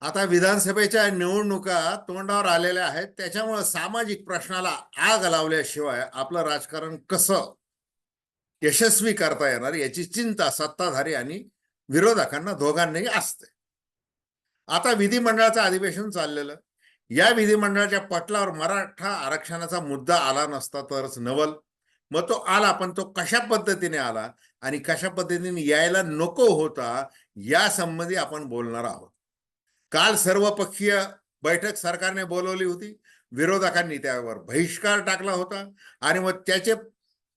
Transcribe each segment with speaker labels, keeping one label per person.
Speaker 1: आता विधानसभेच्या निवडणुका तोंडावर आलेल्या आहेत. त्याच्यामुळे सामाजिक प्रश्नाला आग लावल्याशिवाय आपलं राजकारण कसं यशस्वी करता येणार याची चिंता सत्ताधारी आणि विरोधकांना दोघांनाही असते. आता विधिमंडळाचं अधिवेशन चाललेलं. या विधिमंडळाच्या पटलावर मराठा आरक्षणाचा मुद्दा आला नसता तरच नवल. मग तो आला पण तो कशा पद्धतीने आला आणि कशा पद्धतीने यायला नको होता या संबंधी आपण बोलणार आहोत. काल सर्वपक्षीय बैठक सरकारने बोलवली होती. विरोधकांनी त्यावर बहिष्कार टाकला होता आणि मग त्याचे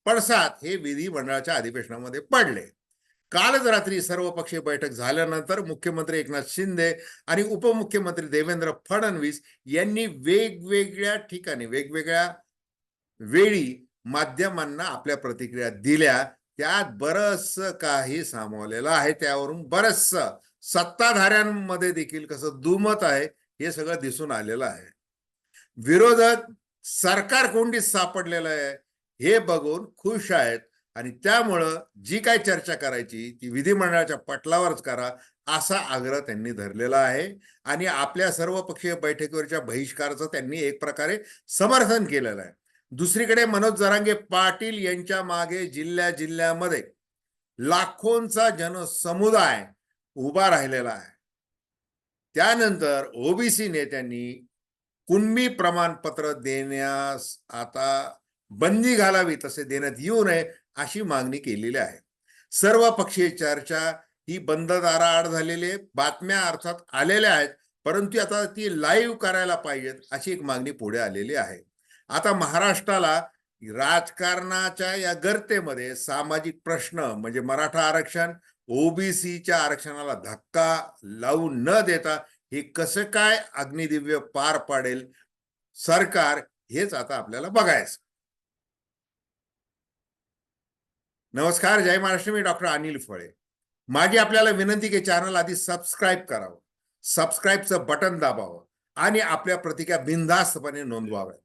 Speaker 1: पडसाद हे विधिमंडळाच्या अधिवेशनामध्ये पडले. कालच रात्री सर्वपक्षीय बैठक झाल्यानंतर मुख्यमंत्री एकनाथ शिंदे आणि उपमुख्यमंत्री देवेंद्र फडणवीस यांनी वेगवेगळ्या ठिकाणी वेगवेगळ्या वेळी माध्यमांना आपल्या प्रतिक्रिया दिल्या. त्यात बरंच काही सामावलेलं आहे. त्यावरून बरंचसं सत्ताधाऱ्यांमध्ये देखील कसं दुमत आहे हे सगळं दिसून आलेलं आहे. विरोधक सरकार कोंडीत सापडलेलं आहे हे बघून खुश आहेत आणि त्यामुळं जी काय चर्चा करायची ती विधिमंडळाच्या पटलावरच करा असा आग्रह त्यांनी धरलेला आहे. आणि आपल्या सर्वपक्षीय बैठकीवरच्या बहिष्काराचं त्यांनी एक प्रकारे समर्थन केलेलं आहे. दुसरीकडे मनोज जरांगे पाटील यांच्या मागे जिल्ह्या जिल्ह्यामध्ये लाखोंचा जनसमुदाय उभा राहिलेला आहे. त्यानंतर ओबीसी नेत्यांनी कुणबी प्रमाणपत्र देण्यास आता बंदी घालावी तसे देण्यात येऊ नये अशी मागणी केलेली आहे. सर्व पक्षीय चर्चा ही बंद दाराआड झालेली आहे. बातम्या अर्थात आलेल्या आहेत परंतु आता ती लाईव्ह करायला पाहिजेत अशी एक मागणी पुढे आलेली आहे. आता महाराष्ट्राला राजकारणाच्या या गर्तेमध्ये सामाजिक प्रश्न म्हणजे मराठा आरक्षण ओबीसीच्या आरक्षणाला धक्का लावू न देता हे कसं काय अग्निदिव्य पार पाडेल? सरकार हेच आता आपल्याला बघायचं. नमस्कार जय महाराष्ट्र. मी डॉक्टर अनिल फळे. माझी आपल्याला विनंती की चॅनल आधी सबस्क्राईब करावं. सबस्क्राईबचं बटन दाबावं आणि आपल्या प्रतिक्रिया बिनधास्तपणे नोंदवाव्या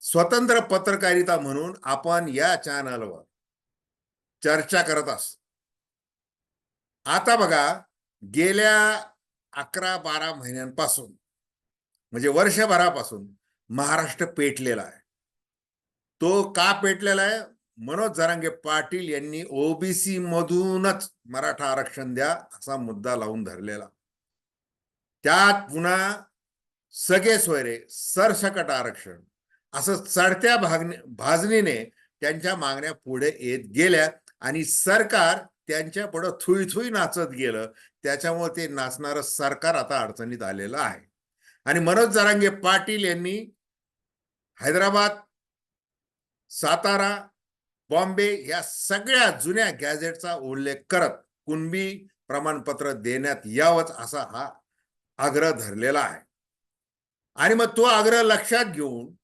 Speaker 1: स्वतंत्र पत्रकारिता म्हणून आपण या चॅनलवर चर्चा करत असतो. आता बघा गेल्या अकरा बारा महिन्यांपासून म्हणजे वर्षभरापासून महाराष्ट्र पेटलेला आहे. तो का पेटलेला आहे? मनोज जरांगे पाटील यांनी ओबीसी मधूनच मराठा आरक्षण द्या असा मुद्दा लावून धरलेला. त्यात पुन्हा सगळे सोयरे सरसकट आरक्षण असं चढत्या भागने भाजणीने त्यांच्या मागण्या पुढे येत गेल्या आणि सरकार त्यांच्या पुढं थुई थुई नाचत गेलं त्याच्यामुळे ते नाचणारं सरकार आता अडचणीत आलेलं आहे. आणि मनोज जरांगे पाटील यांनी हैदराबाद सातारा बॉम्बे या सगळ्या जुन्या गॅझेटचा उल्लेख करत कुणबी प्रमाणपत्र देण्यात यावंच असा हा आग्रह धरलेला आहे. आणि मग तो आग्रह लक्षात घेऊन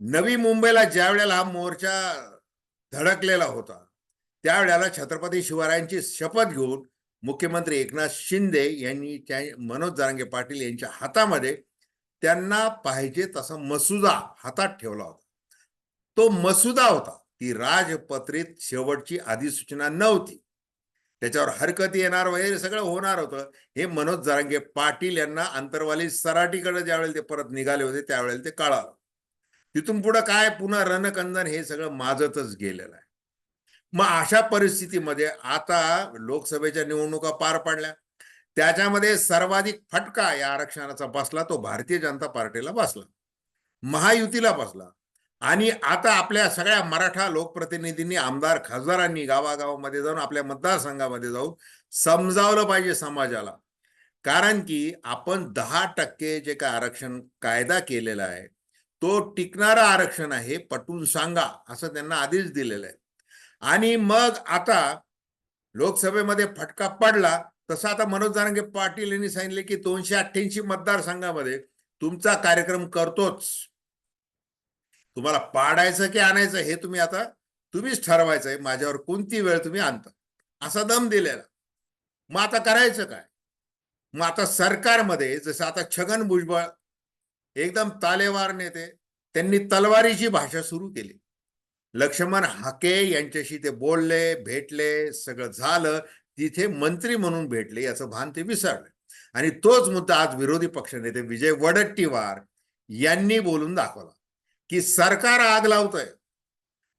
Speaker 1: नवी मुंबईला ज्या वेळेला हा मोर्चा धडकलेला होता त्यावेळेला छत्रपती शिवरायांची शपथ घेऊन मुख्यमंत्री एकनाथ शिंदे यांनी त्या मनोज जारांगे पाटील यांच्या हातामध्ये त्यांना पाहिजे तसा मसुदा हातात ठेवला होता. तो मसुदा होता. ती राजपत्रित शेवटची अधिसूचना नव्हती. त्याच्यावर हरकती येणार वगैरे सगळं होणार होतं. हे मनोज जारांगे पाटील यांना अंतरवाली सराटीकडे ज्यावेळेला ते परत निघाले होते त्यावेळेला ते कळालं तिथून पुढं काय पुन्हा रणकंदन हे सगळं माजतच गेलेलं आहे. मग अशा परिस्थितीमध्ये आता लोकसभेच्या निवडणुका पार पडल्या. त्याच्यामध्ये सर्वाधिक फटका या आरक्षणाचा बसला तो भारतीय जनता पार्टीला बसला. महायुतीला बसला. आणि आता आपल्या सगळ्या मराठा लोकप्रतिनिधींनी आमदार खासदारांनी गावागावामध्ये जाऊन आपल्या मतदारसंघामध्ये जाऊन समजावलं पाहिजे समाजाला. कारण की आपण दहा टक्के जे काय आरक्षण कायदा केलेला आहे तो टिकणारा आरक्षण आहे पटवून सांगा असं त्यांना आधीच दिलेलं आहे आणि मग आता लोकसभेमध्ये फटका पडला. तसं आता मनोज जारंगे पाटील यांनी सांगितले की दोनशे अठ्ठ्याऐंशी मतदारसंघामध्ये तुमचा कार्यक्रम करतोच. तुम्हाला पाडायचं की आणायचं हे तुम्ही आता तुम्हीच ठरवायचं आहे. माझ्यावर कोणती वेळ तुम्ही आणता? असा दम दिलेला. मग आता करायचं काय? मग आता सरकारमध्ये जसं आता छगन भुजबळ एकदम तालेवार नेते त्यांनी तलवारीची भाषा सुरू केली. लक्ष्मण हाके यांच्याशी ते बोलले भेटले सगळं झालं. तिथे मंत्री म्हणून भेटले याचं भान ते विसरले. आणि तोच मुद्दा आज विरोधी पक्षनेते विजय वडट्टीवार यांनी बोलून दाखवला की सरकार आग लावतंय.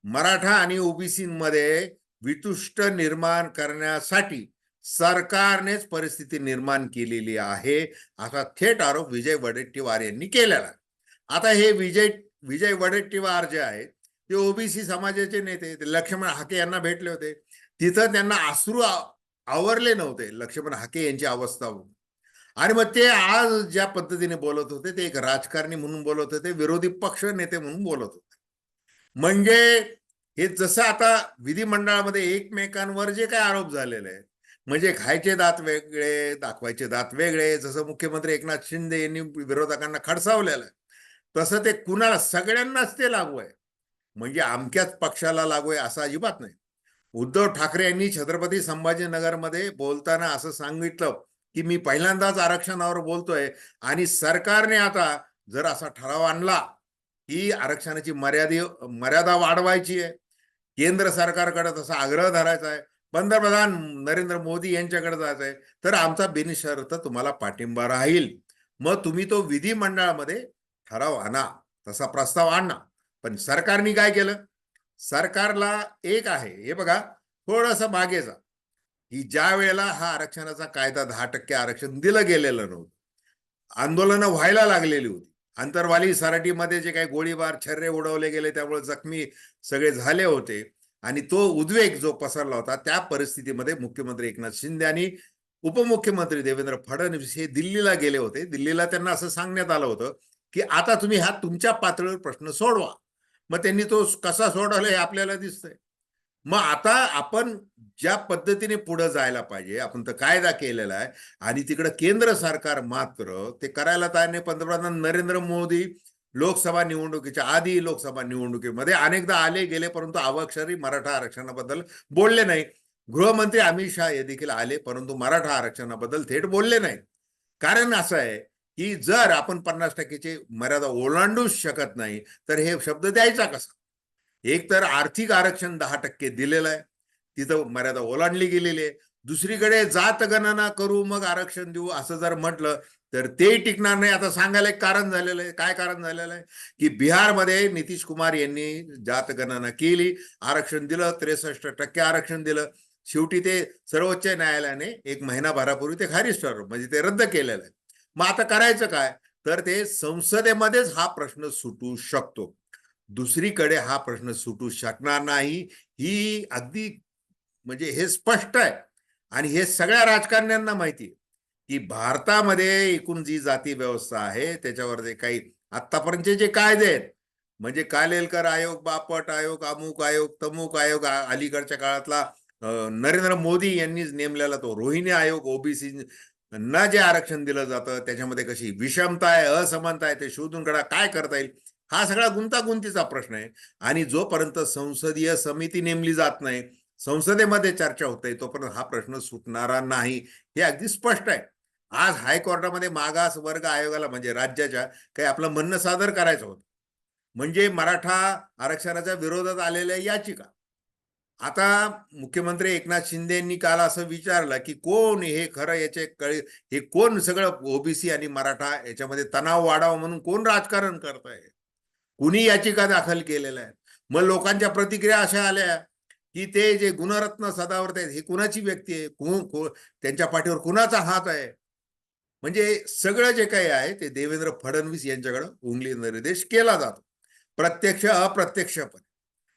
Speaker 1: मराठा आणि ओबीसीमध्ये वितुष्ट निर्माण करण्यासाठी सरकारनेच परिस्थिती निर्माण केलेली आहे असा थेट आरोप विजय वडेट्टीवार यांनी केलेला आता हे विजय विजय वडेट्टीवार जे आहेत ते ओबीसी समाजाचे नेते ते लक्ष्मण हाके यांना भेटले होते. तिथं त्यांना अश्रू आवरले नव्हते लक्ष्मण हाके यांची अवस्था आणि मग ते आज ज्या पद्धतीने बोलत होते ते एक राजकारणी म्हणून बोलत होते विरोधी पक्ष नेते म्हणून बोलत होते. म्हणजे हे जसं आता विधिमंडळामध्ये एकमेकांवर जे काय आरोप झालेले आहेत म्हणजे खायचे दात वेगळे दाखवायचे दात वेगळे जसं मुख्यमंत्री एकनाथ शिंदे यांनी विरोधकांना खडसावलेलं आहे तसं ते कुणाला सगळ्यांनाच ते लागू आहे. म्हणजे अमक्याच पक्षाला लागू आहे असं अजिबात नाही. उद्धव ठाकरे यांनी छत्रपती संभाजीनगरमध्ये बोलताना असं सांगितलं की मी पहिल्यांदाच आरक्षणावर बोलतोय आणि सरकारने आता जर असा ठराव आणला की आरक्षणाची मर्यादे मर्यादा वाढवायची आहे. केंद्र सरकारकडे तसा आग्रह धरायचा आहे. पंतप्रधान नरेंद्र मोदी यांच्याकडे जायचं आहे. तर आमचा बिनशर्त तुम्हाला पाठिंबा राहील. मग तुम्ही तो विधिमंडळामध्ये ठराव आणा. तसा प्रस्ताव आणा. पण सरकारने काय केलं? सरकारला एक आहे हे बघा थोडस मागे जा. की ज्या वेळेला हा आरक्षणाचा कायदा दहा टक्के आरक्षण दिलं गेलेलं नव्हतं आंदोलनं व्हायला लागलेली होती. अंतरवाली सराटीमध्ये जे काही गोळीबार छर्रे उडवले गेले त्यामुळे जखमी सगळे झाले होते आणि तो उद्वेग जो पसरला होता त्या परिस्थितीमध्ये मुख्यमंत्री एकनाथ शिंदे आणि उपमुख्यमंत्री देवेंद्र फडणवीस हे दिल्लीला गेले होते. दिल्लीला त्यांना असं सांगण्यात आलं होतं की आता तुम्ही हा तुमच्या पातळीवर प्रश्न सोडवा. मग त्यांनी तो कसा सोडवला हे आपल्याला दिसतंय. मग आता आपण ज्या पद्धतीने पुढे जायला पाहिजे आपण तर कायदा केलेला आहे आणि तिकडं केंद्र सरकार मात्र ते करायला तयार नाही. पंतप्रधान नरेंद्र मोदी लोकसभा निवडणुकीच्या आधी लोकसभा निवडणुकीमध्ये अनेकदा आले गेले परंतु अवक्षरी मराठा आरक्षणाबद्दल बोलले नाही. गृहमंत्री अमित शहा हे देखील आले परंतु मराठा आरक्षणाबद्दल थेट बोलले नाही. कारण असं आहे की जर आपण पन्नास टक्केची मर्यादा ओलांडूच शकत नाही तर हे शब्द द्यायचा कसा? एक तर आर्थिक आरक्षण दहा टक्के दिलेलं आहे. तिथं मर्यादा ओलांडली गेलेली आहे. दुसरीकडे जात गणना करू मग आरक्षण देऊ असं जर म्हटलं तर ते टिकणार नाही. आता सांगायला एक कारण झालेलं आहे. काय कारण झालेलं आहे? की बिहारमध्ये नितीश कुमार यांनी जात गणना केली आरक्षण दिलं त्रेसष्ट टक्के आरक्षण दिलं. शेवटी ते सर्वोच्च न्यायालयाने एक महिनाभरापूर्वी ते खारिज ठरवलं. म्हणजे ते रद्द केलेलं आहे. मग आता करायचं काय? तर ते संसदेमध्येच हा प्रश्न सुटू शकतो. दुसरीकडे हा प्रश्न सुटू शकणार नाही. ही अगदी म्हणजे हे स्पष्ट आहे. आणि हे सगळ्या राजकारण्यांना माहिती आहे. की भारतामध्ये एकूण जी जाती व्यवस्था आहे त्याच्यावर जे काही आतापर्यंतचे जे कायदे आहेत म्हणजे कालेलकर आयोग बापट आयोग अमुक आयोग तमुक आयोग अलीकडच्या काळातला नरेंद्र मोदी यांनीच नेमलेला तो रोहिणी आयोग ओबीसी ना जे आरक्षण दिलं जातं त्याच्यामध्ये कशी विषमता आहे असमानता आहे ते शोधून काढा काय करता येईल? हा सगळा गुंतागुंतीचा प्रश्न आहे. आणि जोपर्यंत संसदीय समिती नेमली जात नाही संसदेमध्ये चर्चा होत आहे तोपर्यंत हा प्रश्न सुटणारा नाही. हे अगदी स्पष्ट आहे. आज हायकोर्टामध्ये मागास वर्ग आयोगाला म्हणजे राज्याच्या काही आपलं म्हणणं सादर करायचं होतं. म्हणजे मराठा आरक्षणाच्या विरोधात आलेल्या याचिका. आता मुख्यमंत्री एकनाथ शिंदे यांनी काल असं विचारलं की कोण हे खरं याचे कळे हे कोण सगळं ओबीसी आणि मराठा याच्यामध्ये तणाव वाढावा म्हणून कोण राजकारण करत आहे कुणी याचिका दाखल केलेल्या आहेत? मग लोकांच्या प्रतिक्रिया अशा आल्या की ते जे गुणरत्न सदावर्त आहेत हे कुणाची व्यक्ती आहे? कोण त्यांच्या पाठीवर कुणाचा हात आहे? म्हणजे सगळं जे काही आहे ते देवेंद्र फडणवीस यांच्याकडे उंगली निर्देश केला जातो. प्रत्यक्ष अप्रत्यक्षपणे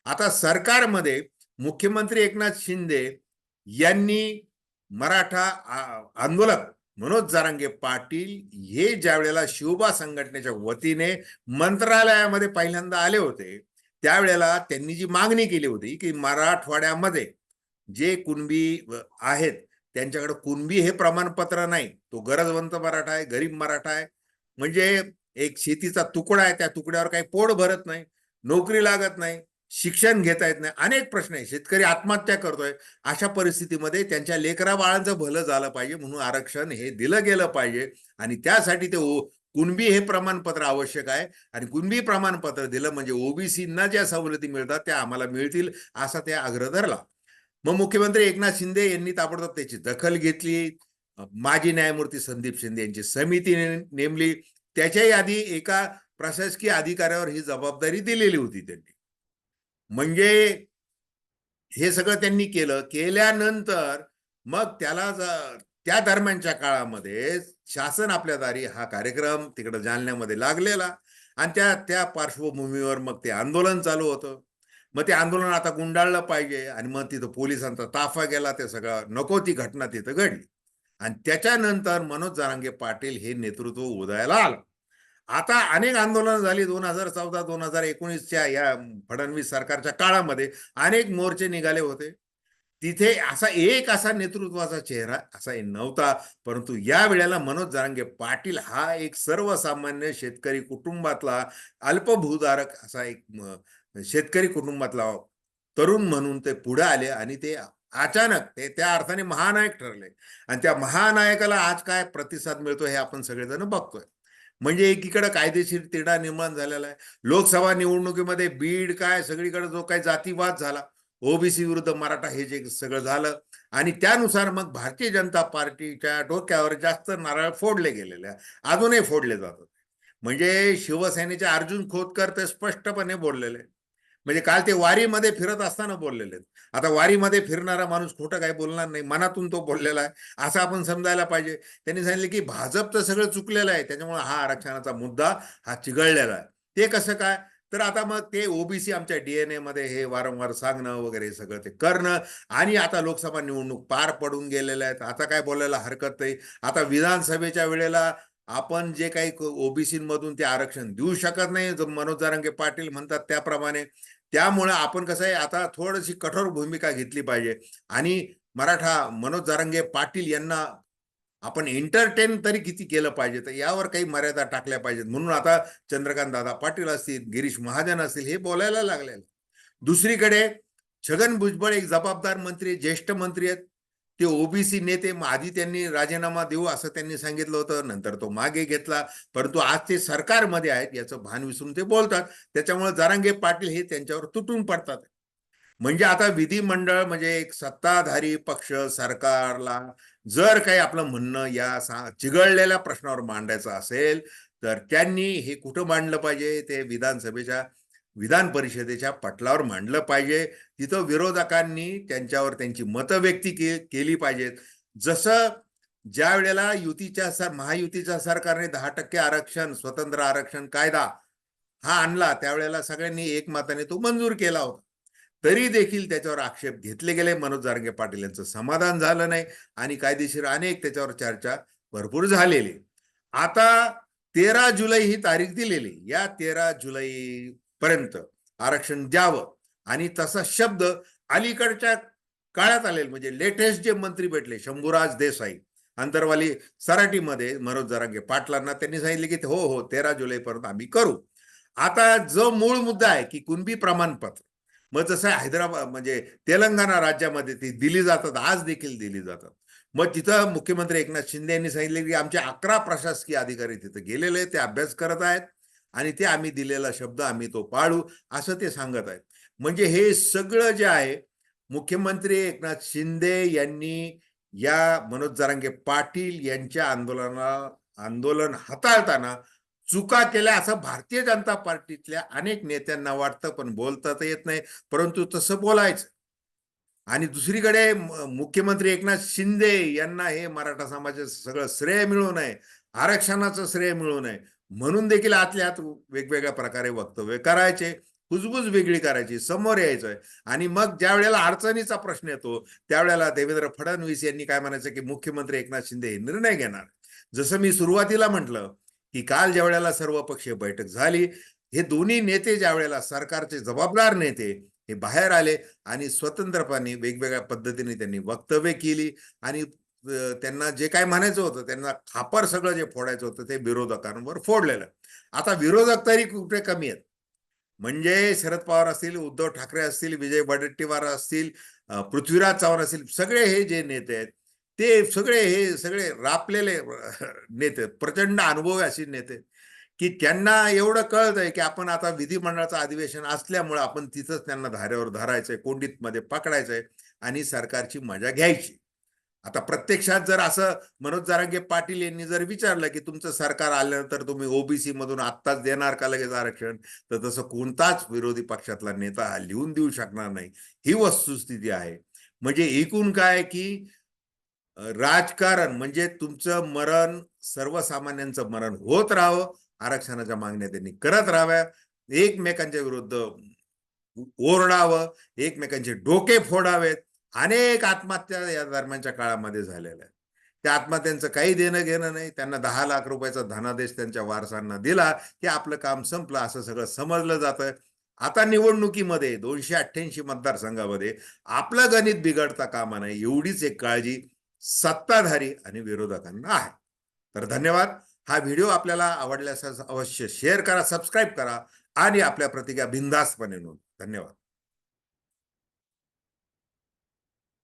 Speaker 1: आता सरकारमध्ये मुख्यमंत्री एकनाथ शिंदे यांनी मराठा आंदोलक मनोज जारांगे पाटील हे ज्या वेळेला शिवबा संघटनेच्या वतीने मंत्रालयामध्ये पहिल्यांदा आले होते त्यावेळेला त्यांनी जी मागणी केली होती की मराठवाड्यामध्ये जे कुणबी आहेत त्यांच्याकडे कुणबी हे प्रमाणपत्र नाही. तो गरजवंत मराठा आहे गरीब मराठा आहे. म्हणजे एक शेतीचा तुकडा आहे त्या तुकड्यावर काही पोट भरत नाही नोकरी लागत नाही. शिक्षण घेता येत नाही. अनेक प्रश्न आहे शेतकरी आत्महत्या करतोय. अशा परिस्थितीमध्ये त्यांच्या लेकरा बाळांचं भलं झालं पाहिजे म्हणून आरक्षण हे दिलं गेलं पाहिजे. आणि त्यासाठी ते कुणबी हे प्रमाणपत्र आवश्यक आहे. आणि कुणबी प्रमाणपत्र दिलं म्हणजे ओबीसींना ज्या सवलती मिळतात त्या आम्हाला मिळतील असा त्या आग्रह धरला. मग मुख्यमंत्री एकनाथ शिंदे यांनी ताबडतोब त्याची दखल घेतली. माजी न्यायमूर्ती संदीप शिंदे यांची समिती नेमली. त्याच्याही आधी एका प्रशासकीय अधिकाऱ्यावर ही जबाबदारी दिलेली होती त्यांनी. म्हणजे हे सगळं त्यांनी केलं. केल्यानंतर मग त्याला त्या दरम्यानच्या काळामध्ये शासन आपल्या दारी हा कार्यक्रम तिकडं जालन्यामध्ये लागलेला. आणि त्या त्या पार्श्वभूमीवर मग ते आंदोलन चालू होतं. मग ते आंदोलन आता गुंडाळलं पाहिजे आणि मग तिथं पोलिसांचा ताफा गेला. ते सगळं नको ती घटना तिथं घडली. आणि त्याच्यानंतर मनोज जारांगे पाटील हे नेतृत्व उदयाला आलं. आता अनेक आंदोलनं झाली दोन हजार चौदा दोन हजार एकोणीसच्या या फडणवीस सरकारच्या काळामध्ये. अनेक मोर्चे निघाले होते. तिथे असा एक असा नेतृत्वाचा चेहरा असा नव्हता. परंतु या वेळेला मनोज जारांगे पाटील हा एक सर्वसामान्य शेतकरी कुटुंबातला अल्पभूधारक असा एक शेतकरी कुटुंबातला तरुण म्हणून ते पुढे आले आणि ते अचानक ते त्या अर्थाने महानायक ठरले. आणि त्या महानायकाला आज काय प्रतिसाद मिळतो हे आपण सगळेजण बघतोय. म्हणजे एकीकडे कायदेशीर तिढा निर्माण झालेला आहे लोकसभा निवडणुकीमध्ये बीड काय सगळीकडे जो काही जातीवाद झाला ओबीसी विरुद्ध मराठा हे जे सगळं झालं आणि त्यानुसार मग भारतीय जनता पार्टीच्या डोक्यावर जास्त नारळ फोडले गेलेले आहे. अजूनही फोडले जातात म्हणजे शिवसेनेचे अर्जुन खोतकर ते स्पष्टपणे बोललेले आहेत. म्हणजे काल ते वारीमध्ये फिरत असताना बोललेले आहेत. आता वारीमध्ये फिरणारा माणूस खोटं काही बोलणार नाही. मनातून तो बोललेला आहे. असं आपण समजायला पाहिजे. त्यांनी सांगितले की भाजप तर सगळं चुकलेलं आहे. त्याच्यामुळे हा आरक्षणाचा मुद्दा हा चिघळलेला आहे. ते कसं काय? तर आता मग ते ओबीसी आमच्या डीएनए मध्ये हे वारंवार सांगणं वगैरे हे सगळं ते करणं आणि आता लोकसभा निवडणूक पार पडून गेलेल्या आहेत. आता काय बोलायला हरकत नाही. आता विधानसभेच्या वेळेला आपण जे काही ओबीसी मधून ते आरक्षण देऊ शकत नाही. जो मनोज जारंगे पाटील म्हणतात त्याप्रमाणे. त्यामुळे आपण कसं आहे आता थोडीशी कठोर भूमिका घेतली पाहिजे. आणि मराठा मनोज जारंगे पाटील यांना आपण एंटरटेन तरी किती केलं पाहिजे तर यावर काही मर्यादा टाकल्या पाहिजेत. म्हणून आता चंद्रकांत दादा पाटील असतील गिरीश महाजन असतील हे बोलायला लागलेले दुसरीकडे छगन भुजबळ एक जबाबदार मंत्री ज्येष्ठ मंत्री आहेत. ते ओबीसी नेते आधी त्यांनी राजीनामा देऊ असं त्यांनी सांगितलं होतं नंतर तो मागे घेतला. परंतु आज ते सरकारमध्ये आहेत याचं भान विसरून ते बोलतात. त्याच्यामुळे जारांगे पाटील हे त्यांच्यावर तुटून पडतात. म्हणजे आता विधिमंडळ म्हणजे एक सत्ताधारी पक्ष सरकारला जर काही आपलं म्हणणं या सा चिघळलेल्या प्रश्नावर मांडायचं असेल तर त्यांनी हे कुठं मांडलं पाहिजे? ते विधानसभेच्या विधान परिषदेच्या पटलावर मांडलं पाहिजे. तिथं विरोधकांनी त्यांच्यावर त्यांची मतं व्यक्ती के, केली पाहिजेत. जसं ज्या वेळेला युतीच्या सर महायुतीच्या सरकारने दहा टक्के आरक्षण स्वतंत्र आरक्षण कायदा हा आणला त्यावेळेला सगळ्यांनी एकमताने तो मंजूर केला होता. तरी देखील त्याच्यावर आक्षेप घेतले गेले. मनोज जारंगे पाटील यांचं समाधान झालं नाही आणि कायदेशीर अनेक त्याच्यावर चर्चा भरपूर झालेली. आता तेरा जुलै ही तारीख दिलेली. या तेरा जुलै पर्यंत आरक्षण द्यावं. आणि तसा शब्द अलीकडच्या काळात आलेला म्हणजे लेटेस्ट जे मंत्री भेटले शंभूराज देसाई अंतरवाली सराटीमध्ये मनोज जरांगे पाटलांना त्यांनी सांगितले की हो हो तेरा जुलै पर्यंत आम्ही करू. आता जो मूळ मुद्दा आहे की कुणबी प्रमाणपत्र मग जसं हैदराबाद म्हणजे तेलंगणा राज्यामध्ये ती दिली जातात आज देखील दिली जातात. मग तिथं मुख्यमंत्री एकनाथ शिंदे यांनी सांगितले की आमचे अकरा प्रशासकीय अधिकारी तिथं गेलेले आहेत ते अभ्यास करत आहेत. आणि ते आम्ही दिलेला शब्द आम्ही तो पाळू असं ते सांगत आहेत. म्हणजे हे सगळं जे आहे मुख्यमंत्री एकनाथ शिंदे यांनी या मनोज जरांगे पाटील यांच्या आंदोलना आंदोलन हाताळताना चुका केल्या असं भारतीय जनता पार्टीतल्या अनेक नेत्यांना वाटतं पण बोलता तर येत नाही. परंतु तसं बोलायचं. आणि दुसरीकडे मुख्यमंत्री एकनाथ शिंदे यांना हे मराठा समाजाचं सगळं श्रेय मिळू नये. आरक्षणाचं श्रेय मिळू नये. म्हणून देखील आतल्या आत वेगवेगळ्या प्रकारे वक्तव्य करायचे कुजबुज वेगळी करायची समोर यायचंय. आणि मग ज्या वेळेला अडचणीचा प्रश्न येतो त्यावेळेला देवेंद्र फडणवीस यांनी काय म्हणायचं की मुख्यमंत्री एकनाथ शिंदे हे निर्णय घेणार. जसं मी सुरुवातीला म्हटलं की काल ज्या वेळेला सर्वपक्षीय बैठक झाली हे दोन्ही नेते ज्या वेळेला सरकारचे जबाबदार नेते हे बाहेर आले आणि स्वतंत्रपणे वेगवेगळ्या पद्धतीने त्यांनी वक्तव्य केली आणि त्यांना जे काय म्हणायचं होतं त्यांना खापर सगळं जे फोडायचं होतं ते विरोधकांवर फोडलेलं. आता विरोधक तरी कुठे कमी आहेत? म्हणजे शरद पवार असतील उद्धव ठाकरे असतील विजय वडेट्टीवार असतील पृथ्वीराज चव्हाण असतील सगळे हे जे नेते आहेत ते सगळे हे सगळे रापलेले नेते प्रचंड अनुभवी असे नेते की त्यांना एवढं कळत आहे की आपण आता विधिमंडळाचं अधिवेशन असल्यामुळे आपण तिथंच त्यांना धाऱ्यावर धरायचंय कोंडीत मध्ये पकडायचंय आणि सरकारची मजा घ्यायची. आता प्रत्यक्षात जर असं मनोज जारांगे पाटील यांनी जर विचारलं की तुमचं सरकार आल्यानंतर तुम्ही ओबीसी मधून आत्ताच देणार का लगेच आरक्षण? तर तसं कोणताच विरोधी पक्षातला नेता लिहून देऊ शकणार नाही. ही वस्तुस्थिती आहे. म्हणजे एकूण काय की राजकारण म्हणजे तुमचं मरण सर्वसामान्यांचं मरण होत राहावं आरक्षणाच्या मागण्या त्यांनी करत राहाव्या एकमेकांच्या विरुद्ध ओरडावं एकमेकांचे डोके फोडावेत अनेक आत्महत्या या दरम्यानच्या काळामध्ये झालेल्या आहेत. त्या आत्महत्यांचं काही देणं घेणं नाही. त्यांना दहा लाख रुपयाचा धनादेश त्यांच्या वारसांना दिला. की आपलं काम संपलं. असं सगळं समजलं जातं आता निवडणुकीमध्ये दोनशे अठ्ठ्याऐंशी मतदारसंघामध्ये आपलं गणित बिघडता कामा नाही एवढीच एक काळजी सत्ताधारी आणि विरोधकांना आहे. तर धन्यवाद. हा व्हिडिओ आपल्याला आवडल्यास अवश्य शेअर करा सबस्क्राईब करा आणि आपल्या प्रतिक्रिया बिंदास्तपणे नोंद धन्यवाद.